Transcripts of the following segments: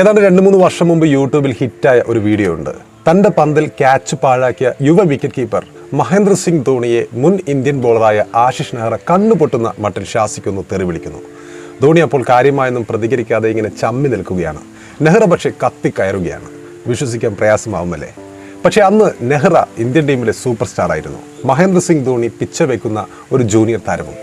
ഏതാണ്ട് രണ്ട് മൂന്ന് വർഷം മുമ്പ് യൂട്യൂബിൽ ഹിറ്റായ ഒരു വീഡിയോ ഉണ്ട്. തന്റെ പന്തിൽ ക്യാച്ച് പാഴാക്കിയ യുവ വിക്കറ്റ് കീപ്പർ മഹേന്ദ്ര സിംഗ് ധോണിയെ മുൻ ഇന്ത്യൻ ബോളറായ ആശിഷ് നെഹ്റ കണ്ണുപൊട്ടുന്ന മട്ടിൽ ശാസിക്കുന്നു തെറിവിളിക്കുന്നു ധോണി അപ്പോൾ കാര്യമായൊന്നും പ്രതികരിക്കാതെ ഇങ്ങനെ ചമ്മി നിൽക്കുകയാണ്. നെഹ്റ പക്ഷേ കത്തിക്കയറുകയാണ് വിശ്വസിക്കാൻ പ്രയാസമാവുമല്ലേ? പക്ഷേ അന്ന് നെഹ്റ ഇന്ത്യൻ ടീമിലെ സൂപ്പർ സ്റ്റാർ ആയിരുന്നു. മഹേന്ദ്ര സിംഗ് ധോണി പിച്ച വെക്കുന്ന ഒരു ജൂനിയർ താരവും.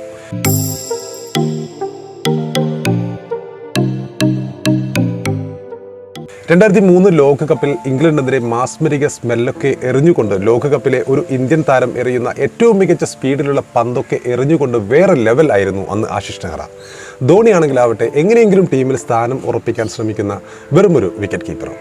രണ്ടായിരത്തി മൂന്ന് ലോകകപ്പിൽ ഇംഗ്ലണ്ടിനെതിരെ മാസ്മരിക സ്മെല്ലൊക്കെ എറിഞ്ഞുകൊണ്ട് ലോകകപ്പിലെ ഒരു ഇന്ത്യൻ താരം എറിയുന്ന ഏറ്റവും മികച്ച സ്പീഡിലുള്ള പന്തൊക്കെ എറിഞ്ഞുകൊണ്ട് വേറെ ലെവൽ ആയിരുന്നു അന്ന് ആശിഷ് നെഹ്റ ധോണിയാണെങ്കിലാവട്ടെ എങ്ങനെയെങ്കിലും ടീമിൽ സ്ഥാനം ഉറപ്പിക്കാൻ ശ്രമിക്കുന്ന വെറുമൊരു വിക്കറ്റ് കീപ്പറും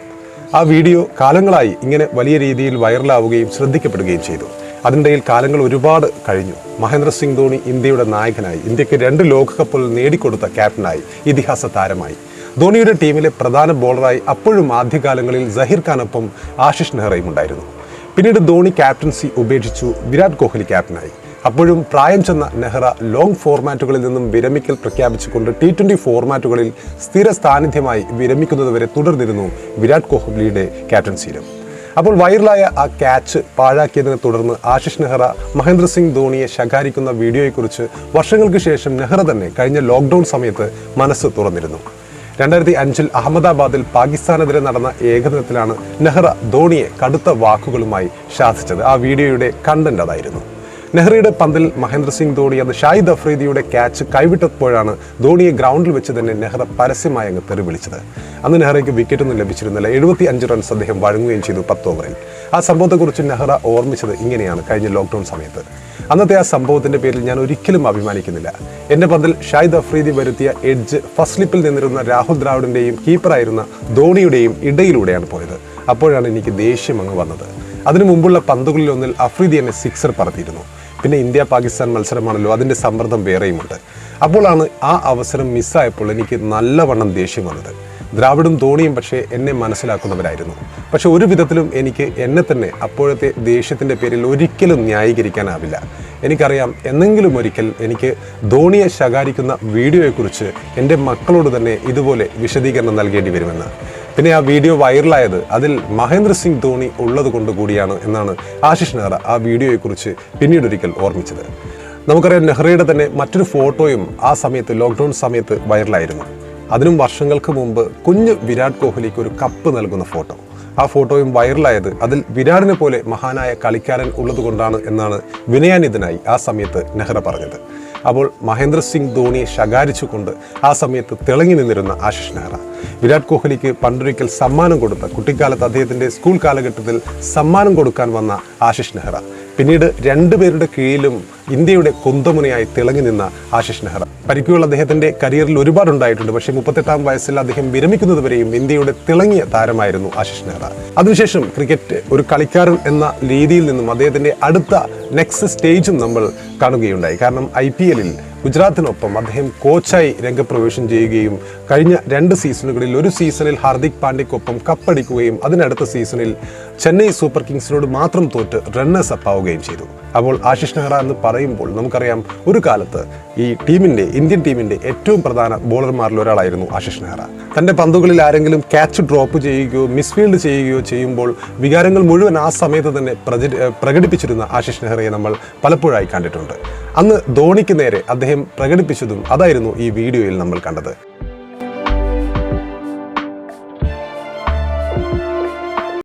ആ വീഡിയോ കാലങ്ങളായി ഇങ്ങനെ വലിയ രീതിയിൽ വൈറലാവുകയും ശ്രദ്ധിക്കപ്പെടുകയും ചെയ്തു. അതിനിടയിൽ കാലങ്ങൾ ഒരുപാട് കഴിഞ്ഞു. മഹേന്ദ്ര സിംഗ് ധോണി ഇന്ത്യയുടെ നായകനായി ഇന്ത്യയ്ക്ക് രണ്ട് ലോകകപ്പുകൾ നേടിക്കൊടുത്ത ക്യാപ്റ്റനായി ഇതിഹാസ താരമായി. ധോണിയുടെ ടീമിലെ പ്രധാന ബോളറായി അപ്പോഴും ആദ്യകാലങ്ങളിൽ സഹീർ ഖാനൊപ്പം ആശിഷ് നെഹ്റയും ഉണ്ടായിരുന്നു. പിന്നീട് ധോണി ക്യാപ്റ്റൻസി ഉപേക്ഷിച്ചു വിരാട് കോഹ്ലി ക്യാപ്റ്റനായി. അപ്പോഴും പ്രായം ചെന്ന നെഹ്റ ലോങ് ഫോർമാറ്റുകളിൽ നിന്നും വിരമിക്കൽ പ്രഖ്യാപിച്ചുകൊണ്ട് ടി ട്വന്റി ഫോർമാറ്റുകളിൽ സ്ഥിര സാന്നിധ്യമായി വിരമിക്കുന്നതുവരെ തുടർന്നിരുന്നു വിരാട് കോഹ്ലിയുടെ ക്യാപ്റ്റൻസിയിലും. അപ്പോൾ വൈറലായ ആ ക്യാച്ച് പാഴാക്കിയതിനെ തുടർന്ന് ആശിഷ് നെഹ്റ മഹേന്ദ്ര സിംഗ് ധോണിയെ ശകാരിക്കുന്ന വീഡിയോയെക്കുറിച്ച് വർഷങ്ങൾക്ക് ശേഷം നെഹ്റ തന്നെ കഴിഞ്ഞ ലോക്ക്ഡൗൺ സമയത്ത് മനസ്സ് തുറന്നിരുന്നു. രണ്ടായിരത്തി അഞ്ചിൽ അഹമ്മദാബാദിൽ പാകിസ്ഥാനെതിരെ നടന്ന ഏകദിനത്തിലാണ് നെഹ്റ ധോണിയെ കടുത്ത വാക്കുകളുമായി ശാസിച്ചത്. ആ വീഡിയോയുടെ കണ്ടന്റ് അതായിരുന്നു. നെഹ്റയുടെ പന്തിൽ മഹേന്ദ്ര സിംഗ് ധോണി അത് ഷാഹിദ് അഫ്രീദിയുടെ ക്യാച്ച് കൈവിട്ടപ്പോഴാണ് ധോണിയെ ഗ്രൗണ്ടിൽ വെച്ച് തന്നെ നെഹ്റ പരസ്യമായി അങ്ങ് തെറി വിളിച്ചത്. അന്ന് നെഹ്റയ്ക്ക് വിക്കറ്റൊന്നും ലഭിച്ചിരുന്നില്ല. എഴുപത്തി അഞ്ച് റൺസ് അദ്ദേഹം വഴങ്ങുകയും ചെയ്തു പത്ത് ഓവറിൽ ആ സംഭവത്തെക്കുറിച്ച് നെഹ്റ ഓർമ്മിച്ചത് ഇങ്ങനെയാണ് കഴിഞ്ഞ ലോക്ക്ഡൌൺ സമയത്ത്. അന്നത്തെ ആ സംഭവത്തിന്റെ പേരിൽ ഞാൻ ഒരിക്കലും അഭിമാനിക്കുന്നില്ല. എന്റെ പന്തിൽ ഷാഹിദ് അഫ്രീദി വരുത്തിയ എഡ്ജ് ഫസ്റ്റ് സ്ലിപ്പിൽ നിന്നിരുന്ന രാഹുൽ ദ്രാവിഡിന്റെയും കീപ്പറായിരുന്ന ധോണിയുടെയും ഇടയിലൂടെയാണ് പോയത്. അപ്പോഴാണ് എനിക്ക് ദേഷ്യം അങ്ങ് വന്നത്. അതിനു മുമ്പുള്ള പന്തുകളിൽ ഒന്നിൽ അഫ്രീദി എന്നെ സിക്സർ പറത്തിയിരുന്നു. പിന്നെ ഇന്ത്യ പാകിസ്ഥാൻ മത്സരമാണല്ലോ അതിന്റെ സമ്മർദ്ദം വേറെയുമുണ്ട് അപ്പോഴാണ് ആ അവസരം മിസ്സായപ്പോൾ എനിക്ക് നല്ലവണ്ണം ദേഷ്യം വന്നത്. ദ്രാവിഡും ധോണിയും പക്ഷേ എന്നെ മനസ്സിലാക്കുന്നവരായിരുന്നു. പക്ഷെ ഒരു വിധത്തിലും എനിക്ക് എന്നെ തന്നെ അപ്പോഴത്തെ ദേഷ്യത്തിന്റെ പേരിൽ ഒരിക്കലും ന്യായീകരിക്കാനാവില്ല. എനിക്കറിയാം. എന്നെങ്കിലും ഒരിക്കൽ എനിക്ക് ധോണിയെ ശകാരിക്കുന്ന വീഡിയോയെക്കുറിച്ച് എന്റെ മക്കളോട് തന്നെ ഇതുപോലെ വിശദീകരണം നൽകേണ്ടി വരുമെന്ന്. പിന്നെ ആ വീഡിയോ വൈറലായത് അതിൽ മഹേന്ദ്ര സിംഗ് ധോണി ഉള്ളത് കൊണ്ട് കൂടിയാണ് എന്നാണ് ആശിഷ് നെഹ്റ ആ വീഡിയോയെക്കുറിച്ച് പിന്നീടൊരിക്കൽ ഓർമ്മിച്ചത്. നമുക്കറിയാം നെഹ്റയുടെ തന്നെ മറ്റൊരു ഫോട്ടോയും ആ സമയത്ത് ലോക്ക്ഡൗൺ സമയത്ത് വൈറലായിരുന്നു. അതിനും വർഷങ്ങൾക്ക് മുമ്പ് കുഞ്ഞ് വിരാട് കോഹ്ലിക്ക് ഒരു കപ്പ് നൽകുന്ന ഫോട്ടോ. ആ ഫോട്ടോയും വൈറലായത് അതിൽ വിരാടിനെ പോലെ മഹാനായ കളിക്കാരൻ ഉള്ളതുകൊണ്ടാണ് എന്നാണ് വിനയാനിതനായി ആ സമയത്ത് നെഹ്റ പറഞ്ഞത്. അപ്പോൾ മഹേന്ദ്ര സിംഗ് ധോണിയെ ശകാരിച്ചുകൊണ്ട് ആ സമയത്ത് തിളങ്ങി നിന്നിരുന്ന ആശിഷ് നെഹ്റ. വിരാട് കോഹ്ലിക്ക് പണ്ടൊരിക്കൽ സമ്മാനം കൊടുത്ത കുട്ടിക്കാലത്ത് അദ്ദേഹത്തിന്റെ സ്കൂൾ കാലഘട്ടത്തിൽ സമ്മാനം കൊടുക്കാൻ വന്ന ആശിഷ് നെഹ്റ. പിന്നീട് രണ്ടുപേരുടെ കീഴിലും ഇന്ത്യയുടെ കുന്തമുനയായി തിളങ്ങി നിന്ന ആശിഷ് നെഹ്റ. പരിക്കുകൾ അദ്ദേഹത്തിന്റെ കരിയറിൽ ഒരുപാട് ഉണ്ടായിട്ടുണ്ട് പക്ഷേ മുപ്പത്തെട്ടാം വയസ്സിൽ അദ്ദേഹം വിരമിക്കുന്നതുവരെയും ഇന്ത്യയുടെ തിളങ്ങിയ താരമായിരുന്നു ആശിഷ് നെഹ്റ. അതിനുശേഷം ക്രിക്കറ്റ് ഒരു കളിക്കാരൻ എന്ന രീതിയിൽ നിന്നും അദ്ദേഹത്തിന്റെ അടുത്ത നെക്സ്റ്റ് സ്റ്റേജും നമ്മൾ കാണുകയുണ്ടായി. കാരണം ഐ പി എല്ലിൽ ഗുജറാത്തിനൊപ്പം അദ്ദേഹം കോച്ചായി രംഗപ്രവേശം ചെയ്യുകയും കഴിഞ്ഞ രണ്ട് സീസണുകളിൽ ഒരു സീസണിൽ ഹാർദിക് പാണ്ഡ്യക്കൊപ്പം കപ്പടിക്കുകയും അതിനടുത്ത സീസണിൽ ചെന്നൈ സൂപ്പർ കിങ്സിനോട് മാത്രം തോറ്റ് റണ്ണേഴ്സ് അപ്പ് ആവുകയും ചെയ്തു. അപ്പോൾ ആശിഷ് നെഹ്റ എന്ന് പറയുമ്പോൾ നമുക്കറിയാം ഒരു കാലത്ത് ഈ ടീമിന്റെ ഇന്ത്യൻ ടീമിന്റെ ഏറ്റവും പ്രധാന ബോളർമാരിൽ ഒരാളായിരുന്നു ആശിഷ് നെഹ്റ. തന്റെ പന്തുകളിൽ ആരെങ്കിലും ക്യാച്ച് ഡ്രോപ്പ് ചെയ്യുകയോ മിസ്ഫീൽഡ് ചെയ്യുകയോ ചെയ്യുമ്പോൾ വികാരങ്ങൾ മുഴുവൻ ആ സമയത്ത് തന്നെ പ്രചരി പ്രകടിപ്പിച്ചിരുന്ന ആശിഷ് നെഹ്റയെ നമ്മൾ പലപ്പോഴായി കണ്ടിട്ടുണ്ട്. അന്ന് ധോണിക്ക് നേരെ അദ്ദേഹം പ്രകടിപ്പിച്ചതും അതായിരുന്നു ഈ വീഡിയോയിൽ നമ്മൾ കണ്ടത്.